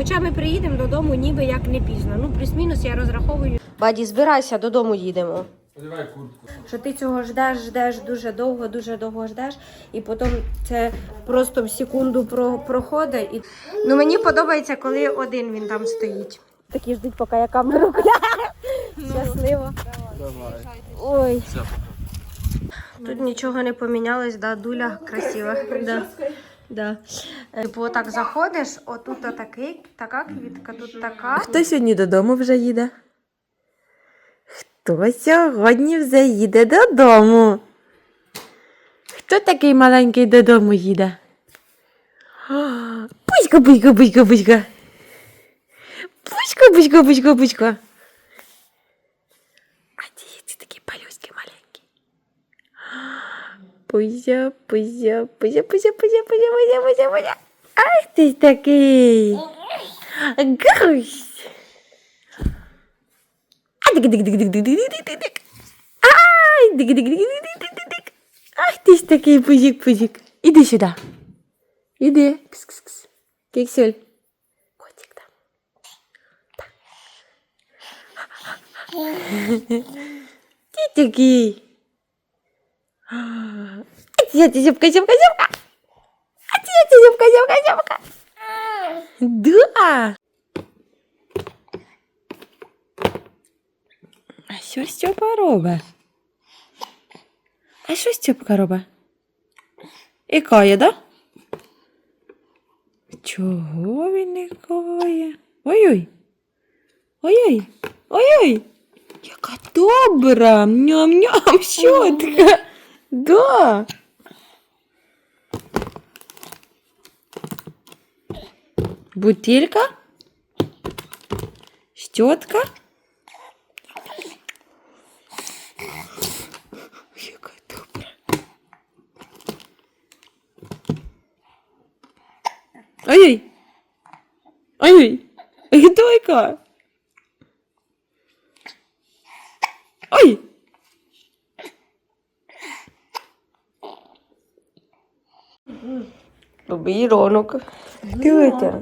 Хоча ми приїдемо додому, ніби як не пізно. Ну, плюс-мінус я розраховую. Баді, збирайся, додому їдемо. Одягай куртку. Що ти цього ждеш, ждеш дуже довго, дуже довго ждеш, і потім це просто в секунду про, проходить. І... Ну мені подобається, коли один він там стоїть. Такі ждуть, поки я камеру Щасливо. Давай. Ой, Все, тут нічого не помінялось, да, дуля красива. Да. Да. Е, Типу, отак заходиш, отут отакий, така квітка, тут така. Хто сьогодні додому вже їде? Хто сьогодні вже їде додому? Хто такий маленький додому їде? Пуська, пуська, пуська, пуська. Пуська, пуська, пуська, пуська. А ті ці такі палюськи маленькі. Пузя, пузя, пузя, пузя, пузя, пузя, пузя, пузя, пузя. Ах ти такий. Гусь. А, дик-дик-дик-дик-дик-дик-дик-дик. Ай, дик-дик-дик-дик-дик-дик-дик. Ах ти ж такий пузик-пузик. Іди сюди. Іди. Кс-кс-кс. Кексюль. Котик там. Ти такий. Зябка, зябка, зябка. А ти, ти, зябка, зябка, зябка. Да. А що Стьопа робить? А що Стьопка робить? Ікає, да? Чого він ікає? Ой-ой. Ой-ой. Ой-ой. Яка добра. Ням-ням, щотка. Да. Бутилька? Щетка? Яка добра. Ой-ой. Ой-ой. Хто яка? Ой. Добрий ранок. Дивіться.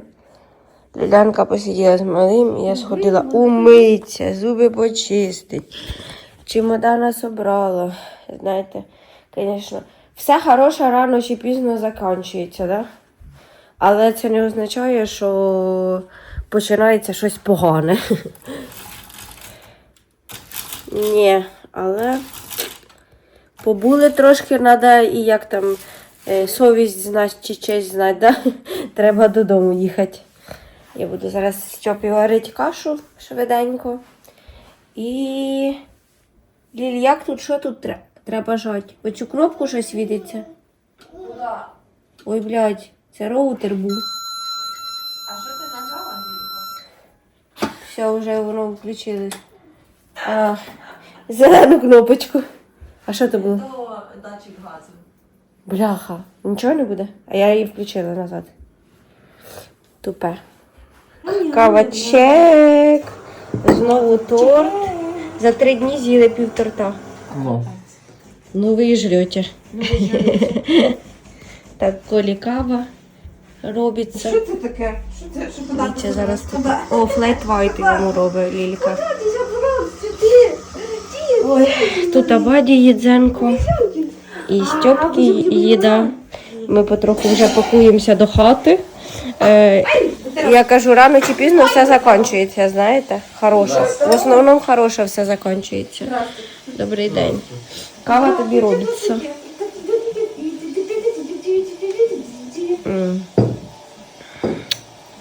Лілянка посиділа з малим, я сходила умитися, зуби почистить. Чемодана собрала. Знаєте, звісно, все хороше рано чи пізно закінчується, да? Але це не означає, що починається щось погане. Ні, але побули трошки, треба і як там совість знати чи честь знати, да? треба додому їхати. Я буду зараз Стьопі варити кашу швиденько. І. Ліль, як тут, що тут треба? Треба жати? Оцю кнопку щось світиться? Ой, блядь, це роутер був. А що ти нажала, Зірка? Все, вже воно включилось. А, зелену кнопочку. А що це було? То датчик газу. Бляха, нічого не буде? А я її включила назад. Тупе. Кавачек. Знову торт. За три дні з'їли пів торта. Ну. Ну ви жрете. Так, колі кава робиться. Що це таке? Що це? Що Дивіться, зараз тут. О, флет вайт йому робить Лілька. Ой, тут Абаді їдзенко. І Стьопки їда. Ми потроху вже пакуємося до хати. Е, я кажу, рано чи пізно все закінчується, знаєте? Хороше. В основному хороше все закінчується. Добрий день. Кава тобі робиться.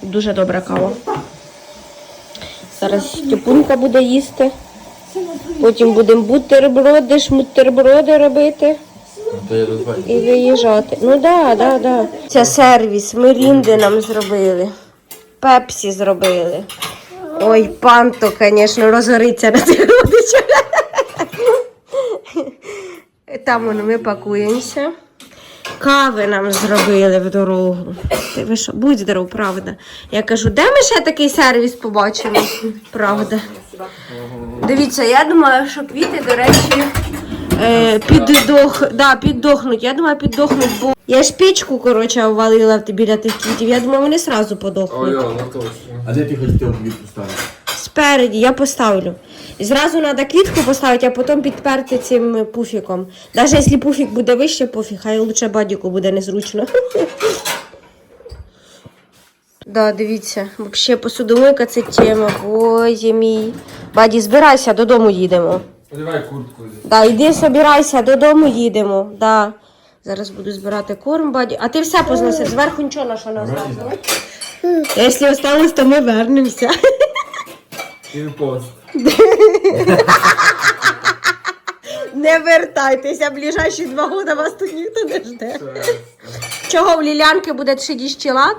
Дуже добра кава. Зараз Степунка буде їсти. Потім будемо бутерброди, шмутерброди робити. І виїжджати. Ну да, да, да. Це сервіс. Мирінди нам зробили. Пепсі зробили. Ой, панто, звісно, розгориться на цих родичах. Там воно ми пакуємося. Кави нам зробили в дорогу. Ти ви що, будь здоров, правда. Я кажу, де ми ще такий сервіс побачимо? Правда. Дивіться, я думаю, що квіти, до речі, е, піддох, да, піддохнуть. Я думаю, піддохнуть, бо я ж пічку, коротше, обвалила біля тих квітів. Я думаю, вони сразу подохнуть. Ой, ну точно. А де ти хотів квітку ставити? Спереді я поставлю. І Зразу треба квітку поставити, а потім підперти цим пуфіком. Навіть якщо пуфік буде вище, пофіг, хай лучше бадіку буде незручно. Да, дивіться, взагалі посудомийка це тема. Боже мій. Баді, збирайся, додому їдемо. Одягай куртку. Да, іди собирайся, додому їдемо. Да. Зараз буду збирати корм, баді. А ти все позносиш, зверху нічого на що не осталось. Якщо осталось, то ми вернемося. І в пост. Не вертайтеся, ближайші два роки вас тут ніхто не жде. Чого в Лілянки буде 30 лат?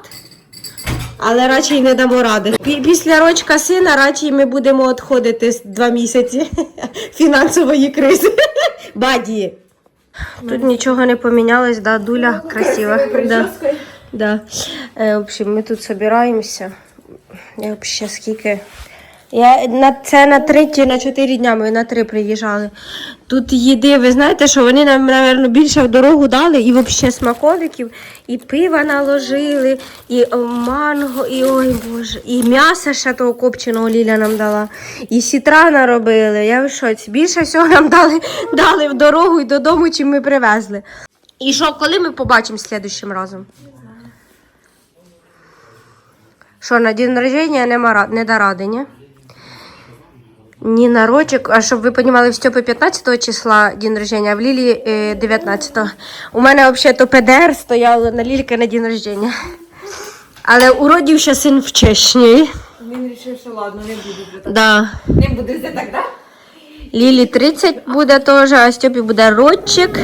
Але радше не дамо ради. Після рочка сина радше ми будемо відходити два місяці фінансової кризи. Баді. Тут нічого не помінялось, да, дуля красива. Да. Да. Е, в общем, ми тут збираємося. Я взагалі скільки. Я на це на три чи на чотири дня ми на три приїжджали. Тут їди, ви знаєте, що вони нам, напевно, більше в дорогу дали, і взагалі смаколиків, і пива наложили, і е, манго, і ой боже, і м'ясо ще того копченого Ліля нам дала, і сітра наробили. Я в шоці. Більше всього нам дали, дали в дорогу і додому, чим ми привезли. І що, коли ми побачимо слідущим разом? Що, на день народження нема не до ради? Ні на рочок, а щоб ви розуміли, в Степи 15 числа день народження, а в Лілі е, 19. У мене взагалі то ПДР стояло на Лільки на день народження. Але уродився син в Чечні. Він вирішив, що ладно, не буде. Да. Не буде все так, да? Лілі 30 буде теж, а Степі буде родчик.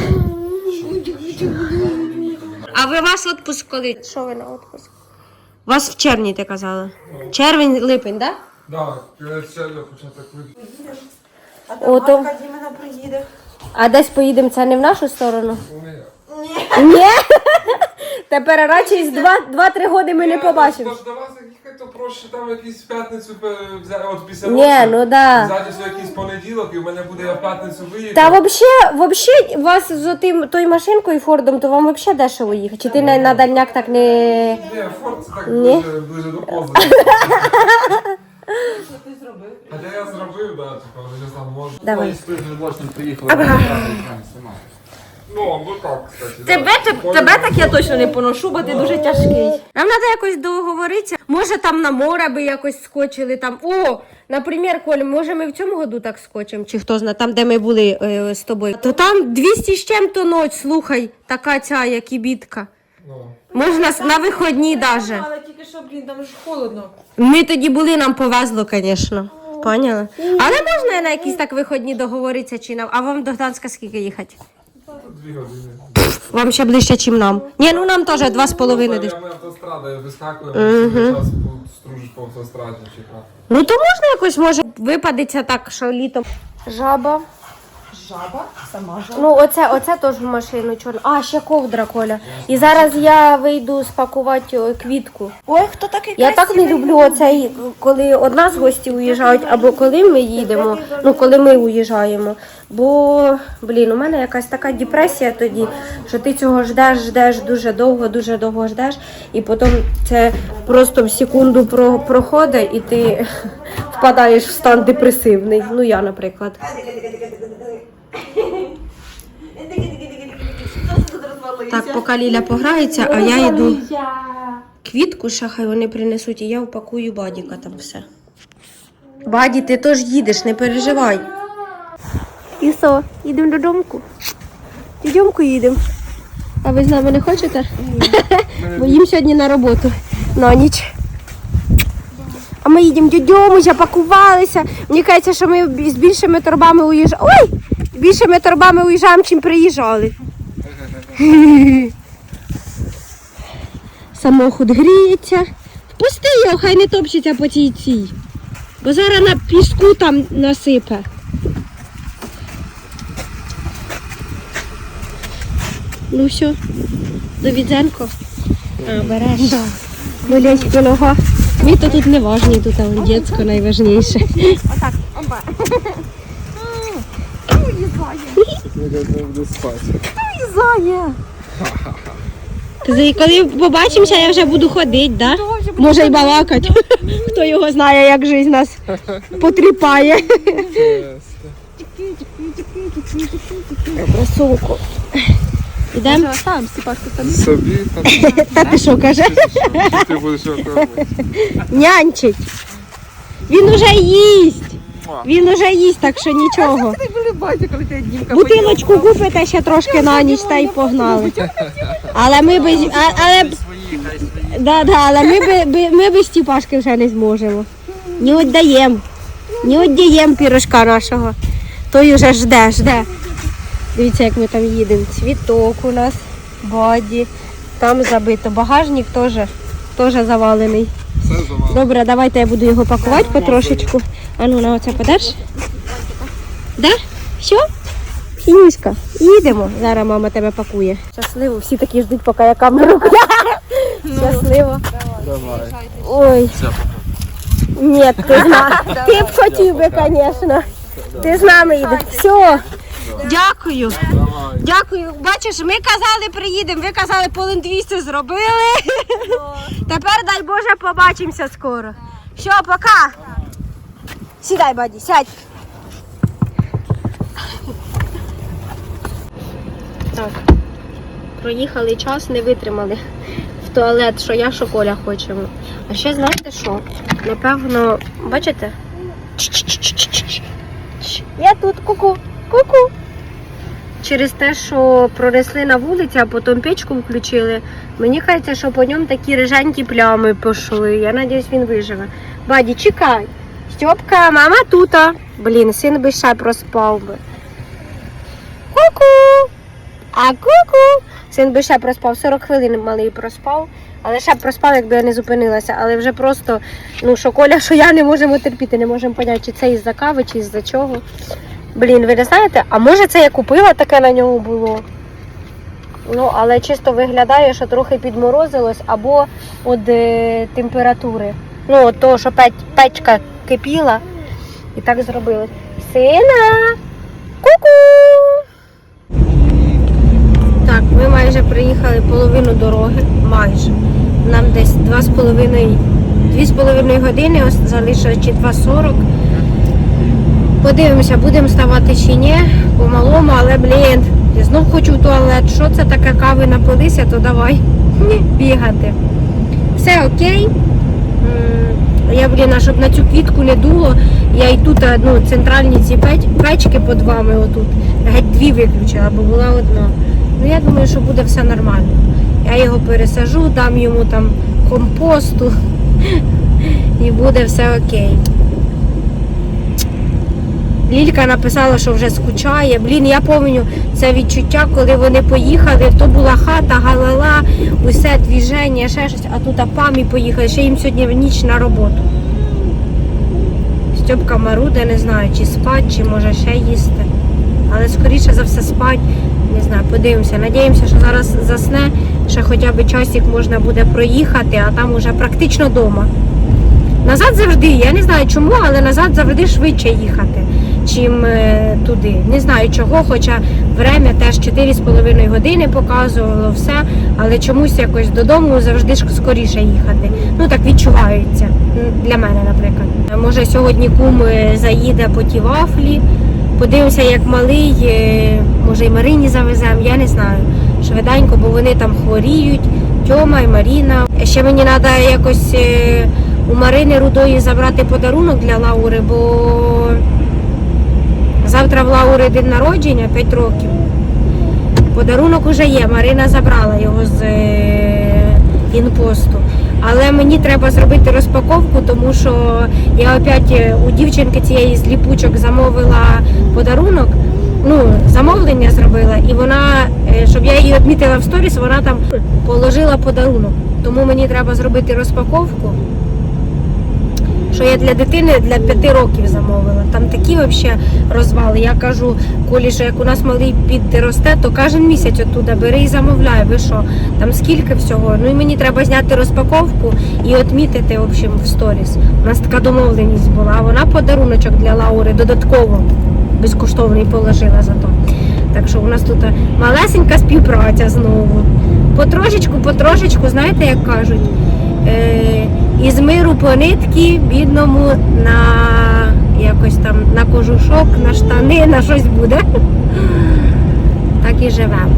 А ви вас відпуск коли? Що ви на відпуск? Вас в червні ти казала. Червень, липень, так? Да? Да, коли ще я початок вийти. О, то... Дімена приїде. А десь поїдемо це не в нашу сторону? Ні. Ні. Тепер радше з 2-3 роки ми не побачимо. Тож до вас їхати, то проще там якийсь в п'ятницю пе- взяти, от після Ні, ну да. Все якийсь понеділок, і в мене буде я в п'ятницю виїхати. Та взагалі, вообще, вас з тим, тою машинкою Фордом, то вам взагалі дешево їхати. Чи ти на, на дальняк так не. Ні, форт це так Ні. ближе, ближе до поза. Хоча я зробив, да, типа, вже сам можу. Давай. Спиш, не не приїхала. Ну, ну так, кстати. Тебе, да. тебе, тебе так я точно не поношу, бо ти дуже тяжкий. Нам треба якось договоритися. Може там на море би якось скочили. Там. О, наприклад, Коль, може ми в цьому году так скочимо, чи хто знає, там, де ми були е, з тобою. То там 200 з чим-то ночь, слухай, така ця, як і бітка. Ну. Можна с- на вихідні даже. Але тільки що, блін, там ж холодно. Ми тоді були, нам повезло, звісно. Поняла? Але можна на якісь так виходні договоритися чи нам. А вам до Гданська скільки їхати? Тут дві години. Вам ще ближче, ніж нам. Ні, ну нам теж два з половиною десь. Ми автострада, я вискакую, mm час по- стружиш по автостраді, чекати. Ну то можна якось може випадеться так, що літом. Жаба. Жаба, сама жаба. Ну, оце, оце теж в машину чорно. А, ще ковдра, Коля. І зараз я вийду спакувати о, квітку. Ой, хто такий Я так не люблю оцей, коли од нас гості уїжджають, або коли ми їдемо, ну коли ми уїжджаємо. Бо, блін, у мене якась така депресія тоді, що ти цього ждеш, ждеш дуже довго, дуже довго ждеш, і потім це просто в секунду про, проходить, і ти впадаєш в стан депресивний. Ну я, наприклад. Так, поки Ліля пограється, а я йду квітку ще хай вони принесуть, і я упакую бадіка там все. Баді, ти теж їдеш, не переживай. І що, їдемо додомку? Додомку їдемо. А ви з нами не хочете? Бо їм сьогодні на роботу на ніч. А ми їдемо додому, вже пакувалися. Мені кажеться, що ми з більшими торбами уїжджаємо. Ой! З більшими торбами уїжджаємо, чим приїжджали. Самохід гріється. Впусти його, хай не топчеться по цій цій. Бо зараз на піску там насипе. Ну все, до відзенко. А, береш. Да. Нога. Мені то тут не важні, тут а вон дітсько найважніше. не буде спати. Коли побачимося, я вже буду ходити, да? Може й балакати. Хто його знає, як життя нас потріпає. Добре, сумку. Ідемо? Оставим Степашку там. Собі там Та ти що каже? ти будеш. Нянчить. Він уже їсть. Він уже їсть, так що нічого. Бутилочку купите ще трошки на ніч та й погнали. Але ми без а- але б- да, да, але ми би, би- ми без Стіпашки вже не зможемо. Не віддаємо. Не віддаємо пірожка нашого. Той уже жде, жде. Дивіться, як ми там їдемо. Цвіток у нас, боді. Там забито. Багажник теж, теж завалений. Все. Добре, давайте я буду його пакувати потрошечку. А ну на оце подаш. Да? Що? Інюська, їдемо. Зараз мама тебе пакує. Щасливо, всі такі ждуть, поки я камеру. Щасливо. Ой. Ні, ти зна. Ти б хотів би, звісно. Ти з нами їдеш. Все. Дякую. Дякую. Бачиш, ми казали, приїдемо. Ви казали, полин 200 зробили. Тепер, дай Боже, побачимося скоро. Все, пока. Сідай, баді, сядь. Так. Проїхали час, не витримали в туалет, що я, що Коля хочемо. А ще знаєте що? Напевно, бачите? Я тут ку-ку, ку-ку. Через те, що пронесли на вулиці, а потім печку включили. Мені кажеться, що по ньому такі риженькі плями пішли. Я сподіваюся, він виживе. Баді, чекай. Стьопка, мама тута. Блін, син би ще проспав би. Ку-ку. А ку-ку. Син би ще проспав. 40 хвилин малий проспав. Але ще б проспав, якби я не зупинилася. Але вже просто, ну що Коля, що я не можемо терпіти, не можемо поняти, чи це із-за кави, чи із-за чого. Блін, ви не знаєте, а може це я купила, таке на ньому було. Ну, але чисто виглядає, що трохи підморозилось, або від е, температури. Ну, от того, що печ, печка кипіла, і так зробилось. Сина! Ку-ку! Так, ми майже приїхали половину дороги. Майже. Нам десь 2,5 2,5 години, ось залишилось чи 2,40. Подивимося, будемо ставати чи ні, по-малому, але блін, я знов хочу в туалет. Що це таке кави напилися, то давай бігати. Все окей. Я, блін, а щоб на цю квітку не дуло, я і тут ну, центральні ці печ- печки під вами отут. Геть дві виключила, бо була одна. Ну я думаю, що буде все нормально. Я його пересажу, дам йому там компосту і буде все окей. Лілька написала, що вже скучає. Блін, я пам'ятаю це відчуття, коли вони поїхали. То була хата, галала, усе двіження, ще щось, а тут памі поїхали. Ще їм сьогодні в ніч на роботу. Стьопка Маруда, не знаю, чи спать, чи може ще їсти. Але скоріше за все спать. Не знаю, подивимося. Надіємося, що зараз засне, ще хоча б часик можна буде проїхати, а там уже практично вдома. Назад завжди, я не знаю чому, але назад завжди швидше їхати, чим е, туди. Не знаю чого, хоча время теж 4,5 години показувало все, але чомусь якось додому завжди скоріше їхати. Ну так відчувається. Для мене, наприклад. Може сьогодні кум е, заїде по ті вафлі. Подивимося, як малий, е, може і Марині завеземо, я не знаю. Швиденько, бо вони там хворіють. Тьома і Маріна. Ще мені треба якось у Марини Рудої забрати подарунок для Лаури, бо завтра в Лаури день народження 5 років. Подарунок уже є. Марина забрала його з е, інпосту. Але мені треба зробити розпаковку, тому що я опять е, у дівчинки цієї з ліпучок замовила подарунок. Ну, замовлення зробила, і вона, е, щоб я її відмітила в сторіс, вона там положила подарунок. Тому мені треба зробити розпаковку що я для дитини для п'яти років замовила. Там такі взагалі розвали. Я кажу, Колі, що як у нас малий підросте, то кожен місяць оттуда бери і замовляй. Ви що? Там скільки всього? Ну і мені треба зняти розпаковку і відмітити в общем, в сторіс. У нас така домовленість була. А вона подаруночок для Лаури додатково безкоштовний положила за то. Так що у нас тут малесенька співпраця знову. Потрошечку, потрошечку, знаєте, як кажуть, е, із миру по нитки, бідному на якось там на кожушок, на штани, на щось буде. Так і живемо.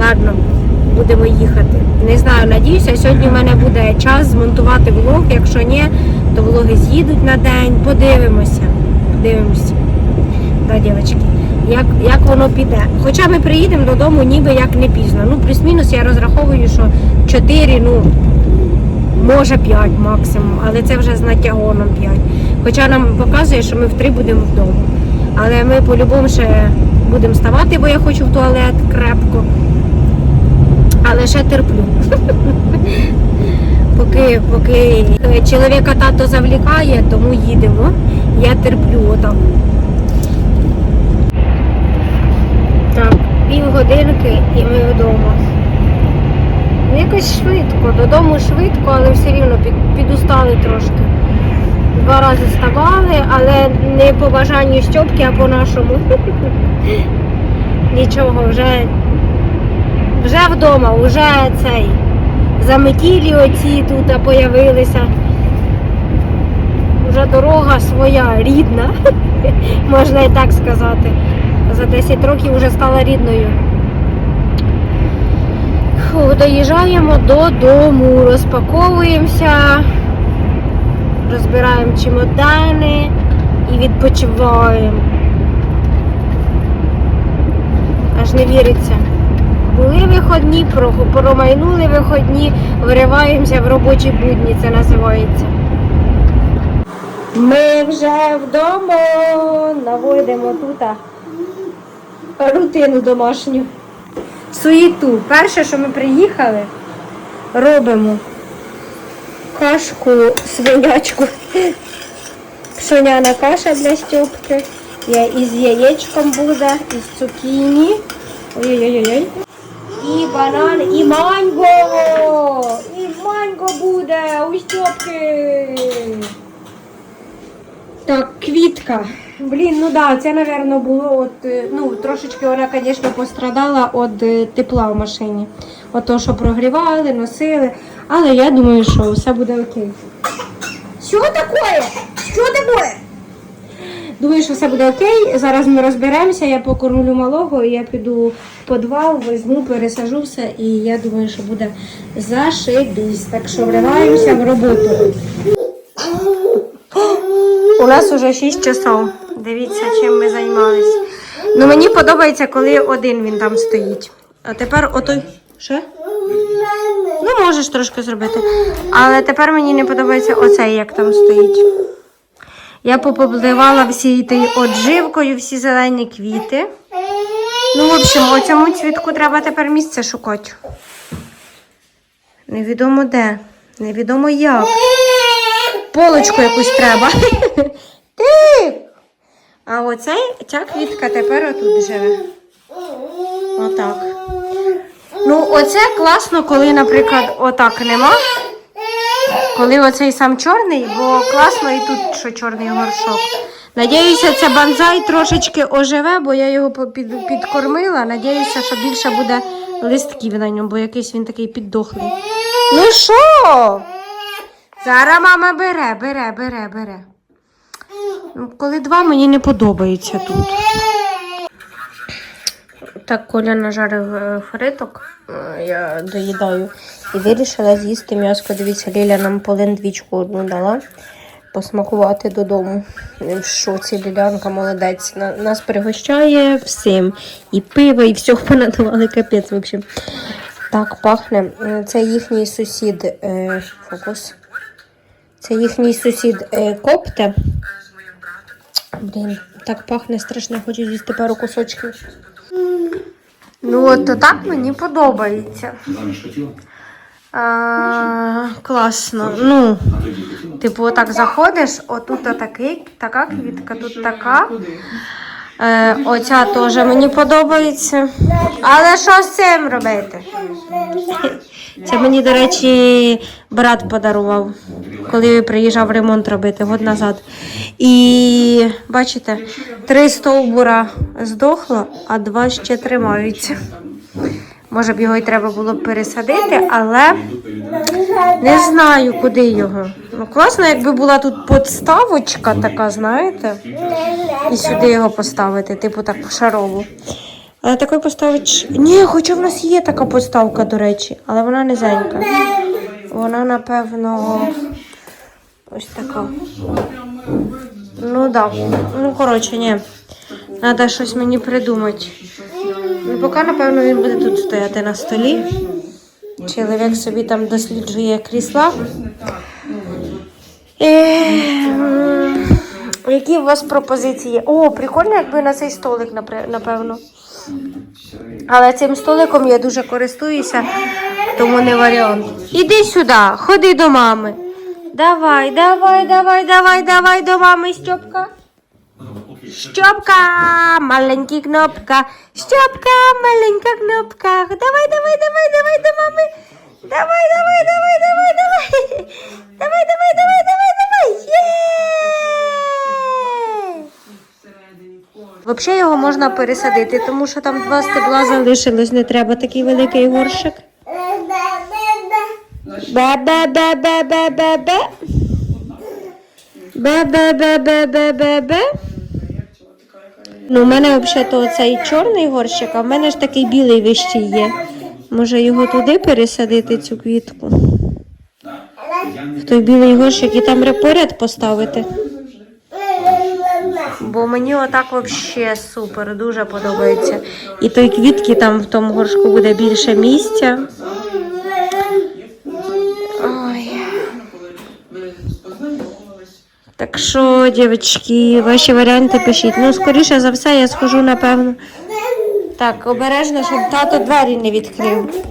Ладно, будемо їхати. Не знаю, надіюся, сьогодні в мене буде час змонтувати влог. Якщо ні, то влоги з'їдуть на день. Подивимося. Подивимося. Да, дівчатки. Як, як воно піде. Хоча ми приїдемо додому ніби як не пізно. Ну, плюс-мінус я розраховую, що 4, ну, може 5 максимум, але це вже з натягоном 5. Хоча нам показує, що ми в 3 будемо вдома. Але ми по-любому ще будемо вставати, бо я хочу в туалет крепко. Але ще терплю. Поки, поки чоловіка тато завлікає, тому їдемо. Я терплю отак. Так, півгодинки і ми вдома. Ну, Якось швидко, додому швидко, але все рівно під, підустали трошки. Два рази вставали, але не по бажанню Стьопки, а по нашому. Нічого, вже, вже вдома, вже цей. Заметілі оці тут появилися. Вже дорога своя, рідна, можна і так сказати. За 10 років вже стала рідною. Фу, доїжджаємо додому, розпаковуємося, розбираємо чемодани і відпочиваємо. Аж не віриться. Були виходні, промайнули виходні, вириваємося в робочі будні, це називається. Ми вже вдома наводимо тут рутину домашню. Суєту. Перше, що ми приїхали, робимо кашку, свинячку. Пшоняна каша для Стьопки. Я із яєчком буде, із цукіні. Ой-ой-ой. І банан, і манго! І манго буде у Стьопки! Так, квітка. Блін, ну да, це, напевно, було от, е, ну, трошечки вона, звісно, пострадала від е, тепла в машині. От то, що прогрівали, носили. Але я думаю, що все буде окей. Що таке? Що таке? Думаю, що все буде окей. Зараз ми розберемося, я покормлю малого, я піду в підвал, візьму, пересажу все, і я думаю, що буде зашибісь. Так що вриваємося в роботу. У нас уже 6 часов. Дивіться, чим ми займалися. Ну мені подобається, коли один він там стоїть. А тепер отой. Що? Ну, можеш трошки зробити. Але тепер мені не подобається оцей, як там стоїть. Я попобливала всі тією одживкою, всі зелені квіти. Ну, в общем, оцьому цвітку треба тепер місце шукати. Невідомо де, невідомо як. Полочку якусь треба. Ти! А оцей, ця квітка тепер отут живе. Отак. Ну, оце класно, коли, наприклад, отак нема. Коли оцей сам чорний, бо класно і тут, що чорний горшок. Надіюся, це банзай трошечки оживе, бо я його під, підкормила. Надіюся, що більше буде листків на ньому, бо якийсь він такий піддохлий. Ну що? Зараз мама бере, бере, бере, бере. Ну, Коли два мені не подобається тут. Так, Коля нажарив е, фриток, е, я доїдаю. І вирішила з'їсти м'яско. Дивіться, Ліля нам полендвічку одну дала посмакувати додому. В шоці Лілянка молодець. Нас пригощає всім. І пиво, і всього понадавали капець. В общем. Так пахне. Е, Це їхній сусід. Фокус. Це їхній сусід е, копте. Блін, так пахне страшно, хочу з'їсти пару кусочків. Ну, от так мені подобається. А, класно. Ну, типу, отак заходиш, отут такий, така квітка, тут така. Е, оця теж мені подобається. Але що з цим робити? Це мені, до речі, брат подарував, коли приїжджав ремонт робити год назад. І бачите, три стовбура здохло, а два ще тримаються. Може б його й треба було пересадити, але не знаю, куди його. Ну, класно, якби була тут подставочка така, знаєте, і сюди його поставити, типу так шарову. Але такої поставити. Ні, хоча в нас є така поставка, до речі, але вона низенька. Вона, напевно, ось така. Ну так. Да. Ну, коротше, ні. Треба щось мені придумати. Ну, поки, напевно, він буде тут стояти на столі. Чоловік собі там досліджує крісла. Ем, Які у вас пропозиції? О, прикольно, якби на цей столик, напевно. Але цим столиком я дуже користуюся, тому не варіант. Іди сюди, ходи до мами. Давай, давай, давай, давай, давай до мами, Стьопка. Стьопка, маленька кнопка. Стьопка, маленька кнопка. Давай, давай, давай, давай до мами. Давай, давай, давай, давай, давай. Давай, давай, давай, давай, давай. Є! Взагалі його можна пересадити, тому що там два стебла залишилось, не треба такий великий горщик. Бе-бе-бе-бе-бе-бе-бе. Бе-бе-бе-бе-бе-бе-бе. Ну, у мене взагалі то цей чорний горщик, а в мене ж такий білий вищий є. Може його туди пересадити, цю квітку? В той білий горщик і там поряд поставити. Бо мені отак взагалі супер, дуже подобається. І той квітки там в тому горшку буде більше місця. Ой. Так що, дівчатки, ваші варіанти пишіть. Ну, скоріше за все, я схожу, напевно. Так, обережно, щоб тато двері не відкрив.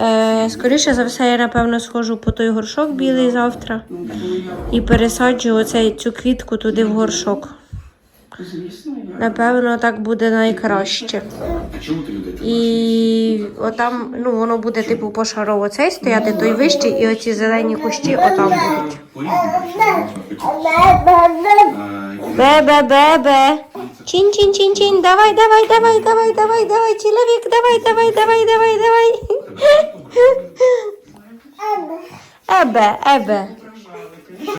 Е, скоріше за все, я напевно схожу по той горшок білий завтра і пересаджу оцей, цю квітку туди в горшок. Напевно, так буде найкраще. І отам, ну, воно буде типу пошарово цей стояти, той вищий, і оці зелені кущі отам будуть. Бе-бе-бе-бе. Чин-чин-чин-чин. Давай, давай, давай, давай, давай, давай, чоловік, давай, давай, давай, давай, давай. Ебе, ебе.